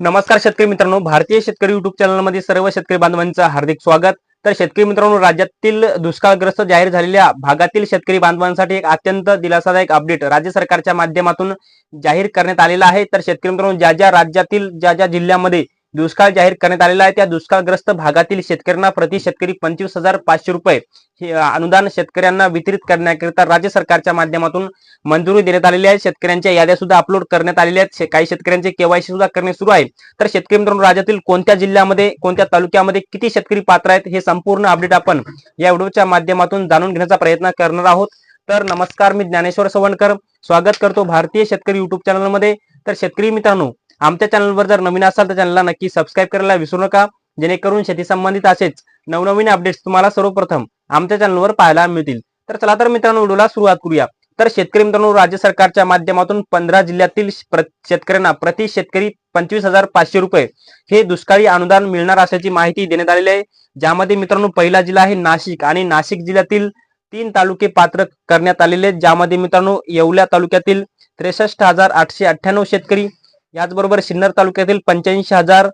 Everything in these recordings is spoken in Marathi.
नमस्कार शेतकरी मित्रांनो भारतीय शेतकरी युट्यूब चॅनलमध्ये सर्व शेतकरी बांधवांचं हार्दिक स्वागत. तर शेतकरी मित्रांनो राज्यातील दुष्काळग्रस्त जाहीर झालेल्या भागातील शेतकरी बांधवांसाठी एक अत्यंत दिलासादायक अपडेट राज्य सरकारच्या माध्यमातून जाहीर करण्यात आलेला आहे. तर शेतकरी मित्रांनो ज्या ज्या राज्यातील ज्या ज्या जिल्ह्यामध्ये दुष्काळ जाहीर करण्यात आलेला आहे. त्या दुष्काळग्रस्त भागातील शेतकऱ्यांना प्रति शेतकरी पंचवीस हजार पाचशे रुपये हे अनुदान शेतकऱ्यांना वितरित करण्याकरिता राज्य सरकारच्या माध्यमातून मंजुरी देण्यात आलेली आहे. शेतकऱ्यांच्या याद्या सुद्धा अपलोड करण्यात आलेल्या आहेत. काही शेतकऱ्यांचे केवायसी सुद्धा करणे सुरू आहे. तर शेतकरी मित्रांनो राज्यातील कोणत्या जिल्ह्यामध्ये कोणत्या तालुक्यामध्ये किती शेतकरी पात्र आहेत हे संपूर्ण अपडेट आपण या व्हिडिओच्या माध्यमातून जाणून घेण्याचा प्रयत्न करणार आहोत. तर नमस्कार मी ज्ञानेश्वर सवणकर. स्वागत करतो भारतीय शेतकरी युट्यूब चॅनलमध्ये तर शेतकरी मित्रांनो आमच्या चॅनलवर जर नवीन असाल तर चॅनलला नक्की सबस्क्राईब करायला विसरू नका. जेणेकरून शेती संबंधित असेच नवनवीन अपडेट्स तुम्हाला सर्वप्रथम आमच्या चॅनलवर पाहायला मिळतील. तर चला तर मित्रांनो व्हिडिओला सुरुवात करूया. तर शेतकरी मित्रांनो राज्य सरकारच्या माध्यमातून पंधरा जिल्ह्यातील शेतकऱ्यांना प्रति शेतकरी पंचवीस हजार पाचशे रुपये हे दुष्काळी अनुदान मिळणार असल्याची माहिती देण्यात आलेली आहे. ज्यामध्ये मित्रांनो पहिला जिल्हा आहे नाशिक आणि नाशिक जिल्ह्यातील तीन तालुके पात्र करण्यात आलेले आहेत. ज्यामध्ये मित्रांनो येवल्या तालुक्यातील त्रेसष्ट हजार आठशे अठ्ठ्याण्णव शेतकरी याचबरोबर सिन्नर तालुक्यातील पंच्याऐंशी हजार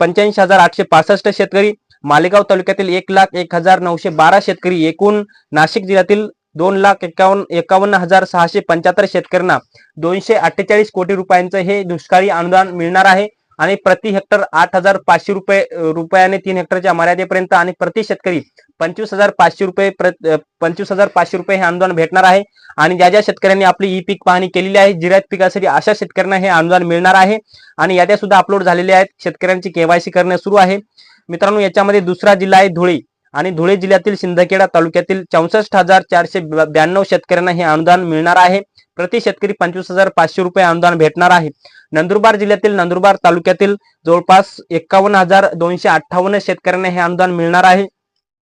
पंच्याऐंशी हजार आठशे पासष्ट शेतकरी मालेगाव तालुक्यातील एक लाख एक हजार नऊशे बारा शेतकरी एकूण नाशिक जिल्ह्यातील दोन लाख एकावन्न एकावन्न हजार सहाशे पंच्याहत्तर शेतकऱ्यांना दोनशे अठ्ठेचाळीस कोटी रुपयांचं हे दुष्काळी अनुदान मिळणार आहे आणि प्रति हेक्टर आठ हजार पाचशे रुपये रुपयाने तीन हेक्टरच्या मर्यादेपर्यंत आणि प्रति शेतकरी पंचवीस हजार पाचशे रुपये प्रत- पंचवीस हजार पाचशे रुपये हे अनुदान भेटणार आहे. आणि ज्या ज्या शेतकऱ्यांनी आपली ई पीक पाहणी केलेली आहे जिरायत पिकासाठी अशा शेतकऱ्यांना हे अनुदान मिळणार आहे. आणि याद्या सुद्धा अपलोड झालेल्या आहेत. शेतकऱ्यांची केवायसी करणे सुरू आहे. मित्रांनो याच्यामध्ये दुसरा जिल्हा आहे धुळे. आणि धुळे जिल्ह्यातील सिंदखेडा तालुक्यातील चौसष्ट हजार चारशे ब्याण्णव शेतकऱ्यांना हे अनुदान मिळणार आहे. प्रति शेतकरी पंचवीस हजार पाचशे रुपये अनुदान भेटणार आहे. नंदुरबार जिल्ह्यातील नंदुरबार तालुक्यातील जवळपास एकावन्न हजार दोनशे अठ्ठावन्न शेतकऱ्यांना हे अनुदान मिळणार आहे.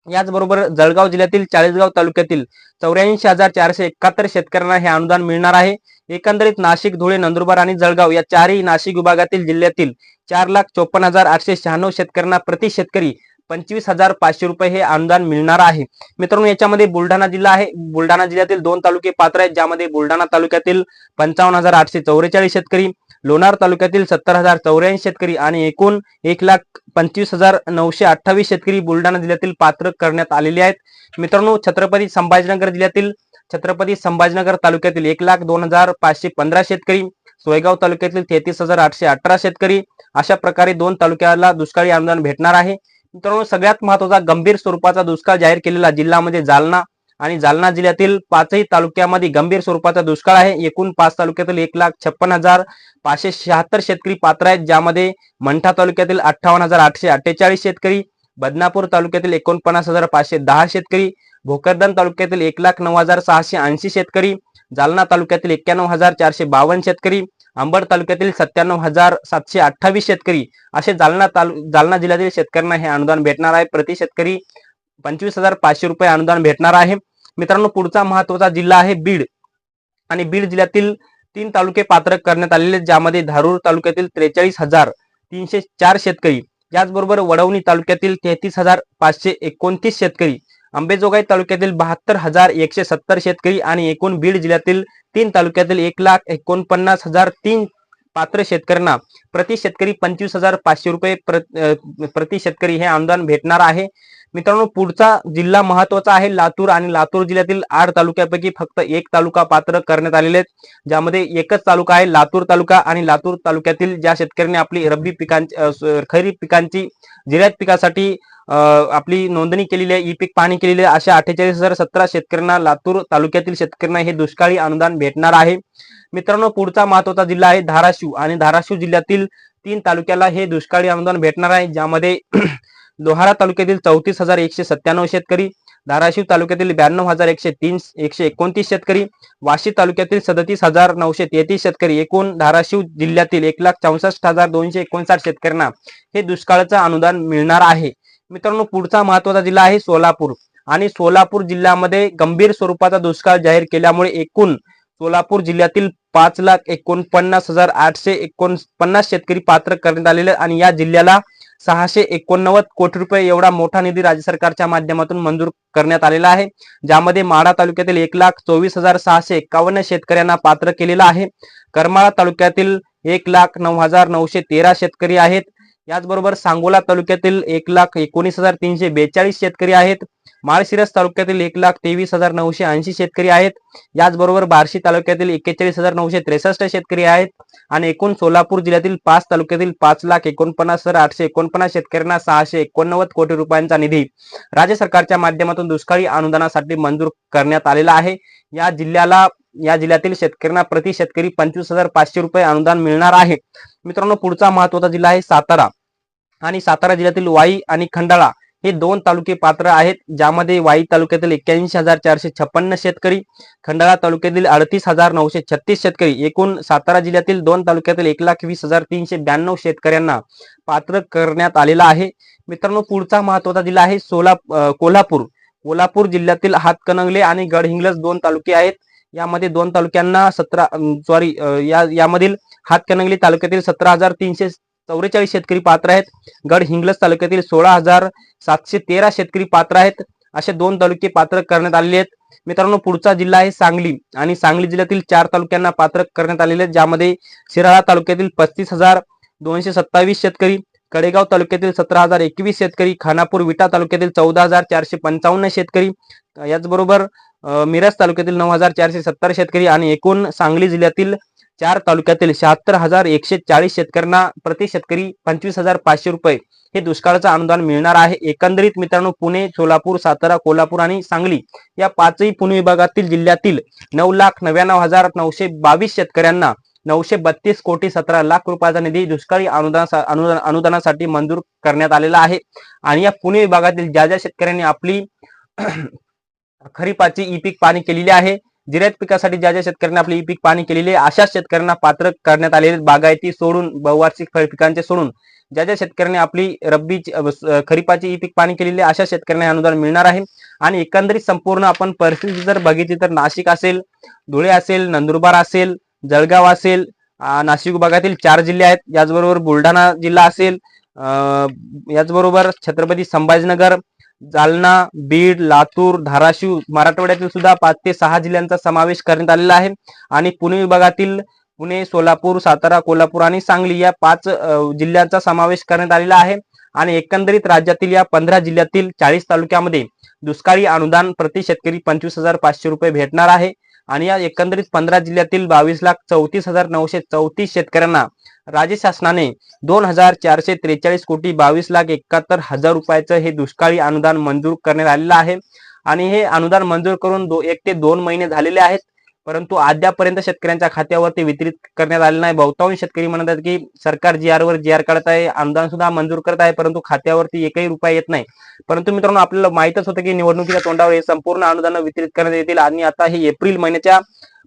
याचबरोबर जळगाव जिल्ह्यातील चाळीसगाव तालुक्यातील चौऱ्याऐंशी हजार चारशे एकाहत्तर शेतकऱ्यांना हे अनुदान मिळणार आहे. एकंदरीत नाशिक धुळे नंदुरबार आणि जळगाव या चारही नाशिक विभागातील जिल्ह्यातील चार लाख चोपन्न हजार आठशे शहाण्णव शेतकऱ्यांना प्रति शेतकरी पंचवीस हजार पाचशे रुपये हे अनुदान मिळणार आहे. मित्रांनो याच्यामध्ये बुलढाणा जिल्हा आहे. बुलढाणा जिल्ह्यातील दोन तालुके पात्र आहेत ज्यामध्ये बुलढाणा तालुक्यातील पंचावन्न हजार आठशे चौवेचाळीस शेतकरी लोणार तालुक्यातील सत्तर हजार चौऱ्याऐंशी शेतकरी आणि एकूण एक लाख पंचवीस हजार नऊशे अठ्ठावीस शेतकरी बुलढाणा जिल्ह्यातील पात्र करण्यात आलेले आहेत. मित्रांनो छत्रपती संभाजीनगर जिल्ह्यातील छत्रपती संभाजीनगर तालुक्यातील एक लाख दोन हजार पाचशे पंधरा शेतकरी सोयगाव तालुक्यातील तेहतीस हजार आठशे अठरा शेतकरी अशा प्रकारे दोन तालुक्याला दुष्काळी अनुदान भेटणार आहे. मित्रांनो सगळ्यात महत्त्वाचा गंभीर स्वरूपाचा दुष्काळ जाहीर केलेला जिल्हा म्हणजे जालना आणि जालना जिल्ह्यातील पाचही तालुक्यामध्ये गंभीर स्वरूपाचा दुष्काळ आहे. एकूण पाच तालुक्यातील एक लाख छप्पन हजार पाचशे शहात्तर शेतकरी पात्र आहेत ज्यामध्ये मंठा तालुक्यातील अठ्ठावन्न हजार आठशे अठ्ठेचाळीस शेतकरी बदनापूर तालुक्यातील एकोणपन्नास हजार पाचशे दहा शेतकरी भोकरदन तालुक्यातील एक लाख नऊ हजार सहाशे ऐंशी शेतकरी जालना तालुक्यातील एक्क्याण्णव हजार चारशे बावन्न शेतकरी अंबड तालुक्यातील सत्त्याण्णव हजार सातशे अठ्ठावीस शेतकरी असे जालना तालु जालना जिल्ह्यातील शेतकऱ्यांना हे अनुदान भेटणार आहे. प्रति शेतकरी पंचवीस हजार पाचशे रुपये अनुदान भेटणार आहे. मित्रांनो पुढचा महत्त्वाचा जिल्हा आहे बीड. आणि बीड जिल्ह्यातील तीन तालुके पात्र करण्यात आलेले आहेत, ज्यामध्ये धारूर तालुक्यातील त्रेचाळीस हजार तीनशे चार शेतकरी याचबरोबर वडवणी तालुक्यातील तेहतीस हजार पाचशे एकोणतीस शेतकरी अंबेजोगाई तालुक्यातील बहात्तर हजार एकशे सत्तर शेतकरी आणि एकूण बीड जिल्ह्यातील तीन तालुक्यातील एक लाख एकोणपन्नास हजार तीन पात्र शेतकऱ्यांना प्रति शेतकरी पंचवीस हजार पाचशे रुपये प्रति शेतकरी हे अनुदान भेटणार आहे. मित्रांनो पुढचा जिल्हा महत्त्वाचा आहे. लातूर आणि लातूर जिल्ह्यातील आठ तालुक्यापैकी फक्त एक तालुका पात्र करण्यात आलेले आहेत. ज्यामध्ये एकच तालुका आहे लातूर तालुका आणि लातूर तालुक्यातील ज्या शेतकऱ्यांनी आपली रब्बी पिकांची खरीप पिकांची जिल्ह्यात पिकासाठी आपली नोंदणी केलेली आहे ई पीक पाहणी केलेली आहे. अशा अठ्ठेचाळीस हजार सतरा शेतकऱ्यांना लातूर तालुक्यातील शेतकऱ्यांना हे दुष्काळी अनुदान भेटणार आहे. मित्रांनो पुढचा महत्त्वाचा जिल्हा आहे धाराशिव आणि धाराशिव जिल्ह्यातील तीन तालुक्याला हे दुष्काळी अनुदान भेटणार आहे ज्यामध्ये लोहारा तालुक्यातील चौतीस हजार एकशे सत्त्याण्णव शेतकरी धाराशिव तालुक्यातील ब्याण्णव हजार एकशे तीन एकशे एकोणतीस शेतकरी वाशी तालुक्यातील सदतीस हजार नऊशे तेहतीस शेतकरी एकूण धाराशिव जिल्ह्यातील एक लाख चौसष्ट हजार दोनशे एकोणसाठ शेतकऱ्यांना हे दुष्काळाचं अनुदान मिळणार आहे. मित्रांनो पुढचा महत्त्वाचा जिल्हा आहे सोलापूर. आणि सोलापूर जिल्ह्यामध्ये गंभीर स्वरूपाचा दुष्काळ जाहीर केल्यामुळे एकूण सोलापूर जिल्ह्यातील पाच लाख एकोणपन्नास हजार आठशे एकोणपन्नास शेतकरी पात्र करण्यात आलेले आणि या जिल्ह्याला सहाशे एकोणनव्वद कोटी रुपये एवढा मोठा निधी राज्य सरकारच्या माध्यमातून मंजूर करण्यात आलेला आहे. ज्यामध्ये माढा तालुक्यातील एक लाख चोवीस हजार सहाशे एक्कावन्न शेतकऱ्यांना पात्र केलेला आहे. करमाळा तालुक्यातील एक लाख नऊ हजार नऊशे तेरा शेतकरी आहेत. याचबरोबर सांगोला तालुक्यातील एक लाख एकोणीस हजार तीनशे बेचाळीस शेतकरी आहेत. माळशिरस तालुक्यातील एक लाख तेवीस हजार नऊशे ऐंशी शेतकरी आहेत. याचबरोबर बार्शी तालुक्यातील एक्केचाळीस हजार नऊशे त्रेसष्ट शेतकरी आहेत. आणि एकूण सोलापूर जिल्ह्यातील पाच तालुक्यातील पाच लाख एकोणपन्नास हजार आठशे एकोणपन्नास शेतकऱ्यांना सहाशे एकोणनव्वद कोटी रुपयांचा निधी राज्य सरकारच्या माध्यमातून दुष्काळी अनुदानासाठी मंजूर करण्यात आलेला आहे. या जिल्ह्याला या जिल्ह्यातील शेतकऱ्यांना प्रति शेतकरी पंचवीस हजार पाचशे रुपये अनुदान मिळणार आहे. मित्रांनो पुढचा महत्त्वाचा जिल्हा आहे सातारा. आणि सातारा जिल्ह्यातील वाई आणि खंडाळा हे दोन तालुके पात्र आहेत ज्यामध्ये वाई तालुक्यातील एक्क्याऐंशी हजार चारशे छप्पन्न शेतकरी खंडाळा तालुक्यातील अडतीस हजार नऊशे छत्तीस शेतकरी एकूण सातारा जिल्ह्यातील दोन तालुक्यातील एक लाख वीस हजार तीनशे ब्याण्णव शेतकऱ्यांना पात्र करण्यात आलेला आहे. मित्रांनो पुढचा महत्त्वाचा जिल्हा आहे सोला कोल्हापूर. कोल्हापूर जिल्ह्यातील हातकणंगले आणि गडहिंग्लज दोन तालुके आहेत. यामध्ये दोन तालुक्यांना सतरा सॉरी या यामधील हातकणंगले तालुक्यातील सतरा हजार तीनशे चौवेचाळीस शेतकरी पात्र आहेत. गड हिंगलज तालुक्यातील सोळा हजार सातशे तेरा शेतकरी पात्र आहेत. असे दोन तालुके पात्र करण्यात आलेले आहेत. मित्रांनो पुढचा जिल्हा आहे सांगली आणि सांगली जिल्ह्यातील चार तालुक्यांना पात्र करण्यात आलेले आहेत ज्यामध्ये शिराळा तालुक्यातील पस्तीस हजार दोनशे सत्तावीस शेतकरी कडेगाव तालुक्यातील सतरा हजार एकवीस शेतकरी खानापूर विटा तालुक्यातील चौदा हजार चारशे पंचावन्न शेतकरी. याचबरोबर मिरज तालुक्यातील नऊ हजार चारशे सत्तर शेतकरी आणि एकूण सांगली जिल्ह्यातील चार तालुक्यातील शहात्तर हजार एकशे चाळीस शेतकऱ्यांना प्रति शेतकरी पंचवीस हजार पाचशे रुपये हे दुष्काळाचं अनुदान मिळणार आहे. एकंदरीत मित्रांनो पुणे सोलापूर सातारा कोल्हापूर आणि सांगली या पाचही पुणे विभागातील जिल्ह्यातील नऊ लाख नव्याण्णव हजार नऊशे बावीस शेतकऱ्यांना नऊशे बत्तीस कोटी सतरा लाख रुपयाचा निधी दुष्काळी अनुदान अनुदान अनुदानासाठी मंजूर करण्यात आलेला आहे. आणि या पुणे विभागातील ज्या ज्या शेतकऱ्यांनी आपली खरीपाची ई पीक पाणी केलेली आहे. जिरायत पिकासाठी ज्या ज्या शेतकऱ्यांनी आपली ई पीक पाणी केलेली आहे अशा शेतकऱ्यांना पात्र करण्यात आलेले बागायती सोडून बहुवार्षिक फळ पिकांचे सोडून ज्या ज्या शेतकऱ्यांनी आपली रब्बी खरीपाची ई पीक पाणी केलेली आहे अशा शेतकऱ्यांना अनुदान मिळणार आहे. आणि एकंदरीत संपूर्ण आपण परिस्थिती जर बघितली तर नाशिक असेल धुळे असेल नंदुरबार असेल जळगाव असेल नाशिक विभागातील चार जिल्हे आहेत. याचबरोबर बुलढाणा जिल्हा असेल याचबरोबर छत्रपती संभाजीनगर जालना बीड लातूर धाराशिव मराठवाड्यातील सुद्धा पाच ते सहा जिल्ह्यांचा समावेश करण्यात आलेला आहे. आणि पुणे विभागातील पुणे सोलापूर सातारा कोल्हापूर आणि सांगली या पाच जिल्ह्यांचा समावेश करण्यात आलेला आहे. आणि एकंदरीत राज्यातील या पंधरा जिल्ह्यातील चाळीस तालुक्यामध्ये दुष्काळी अनुदान प्रति शेतकरी पंचवीस हजार पाचशे रुपये भेटणार आहे. आणि या एकंदरीत पंधरा जिल्ह्यातील बावीस लाख चौतीस हजार नऊशे चौतीस शेतकऱ्यांना राज्य शासनाने दोन हजार चारशे त्रेचाळीस कोटी बावीस लाख एकाहत्तर हजार रुपयाचं हे दुष्काळी अनुदान मंजूर करण्यात आलेलं आहे. आणि हे अनुदान मंजूर करून दो एक ते दोन महिने झालेले आहेत. परंतु अद्यापर्यंत शेतकऱ्यांच्या खात्यावरती वितरित करण्यात आले नाही. बहुतांश शेतकरी म्हणत आहेत की सरकार जी आरवर जी आर काढत आहे अनुदान सुद्धा मंजूर करत आहे परंतु खात्यावरती एकही रुपया येत नाही. परंतु मित्रांनो आपल्याला माहितच होतं की निवडणुकीच्या तोंडावर हे संपूर्ण अनुदान वितरित करण्यात येतील आणि आता हे एप्रिल महिन्याच्या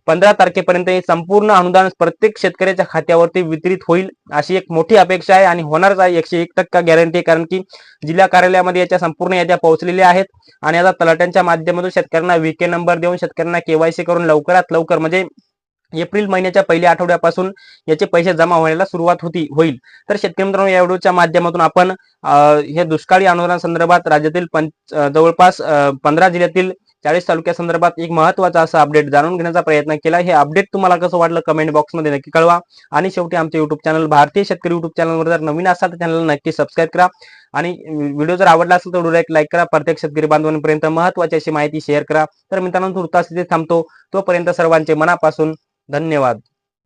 पंधरा तारखेपर्यंत हे संपूर्ण अनुदान प्रत्येक शेतकऱ्याच्या खात्यावरती वितरित होईल अशी एक मोठी अपेक्षा आहे आणि होणारच आहे. एकशे एक टक्का गॅरंटी कारण की जिल्हा कार्यालयामध्ये याच्या संपूर्ण याद्या पोहोचलेल्या आहेत आणि आता तलाट्यांच्या माध्यमातून शेतकऱ्यांना वीके नंबर देऊन शेतकऱ्यांना केवायसी करून लवकरात लवकर म्हणजे एप्रिल महिन्याच्या पहिल्या आठवड्यापासून याचे पैसे जमा होण्याला सुरुवात होती होईल. तर शेतकरी मित्रांनो या व्हिडिओच्या माध्यमातून आपण अं, हे दुष्काळी अनुदानासंदर्भात राज्यातील पंच जवळपास पंधरा जिल्ह्यातील चाळीस तालुक्या संदर्भात एक महत्त्वाचा असा अपडेट जाणून घेण्याचा प्रयत्न केला. हे अपडेट तुम्हाला कसं वाटलं कमेंट बॉक्समध्ये नक्की कळवा. आणि शेवटी आमचे युट्यूब चॅनल भारतीय शेतकरी युट्यूब चॅनलवर जर नवीन असाल तर चॅनलला नक्की सबस्क्राईब करा. आणि व्हिडिओ जर आवडला असेल तर एक लाईक करा. प्रत्येक शेतकरी बांधवांपर्यंत महत्वाची अशी माहिती शेअर करा. तर मित्रांनो तुर्तास इथे थांबतो. तोपर्यंत सर्वांचे मनापासून धन्यवाद.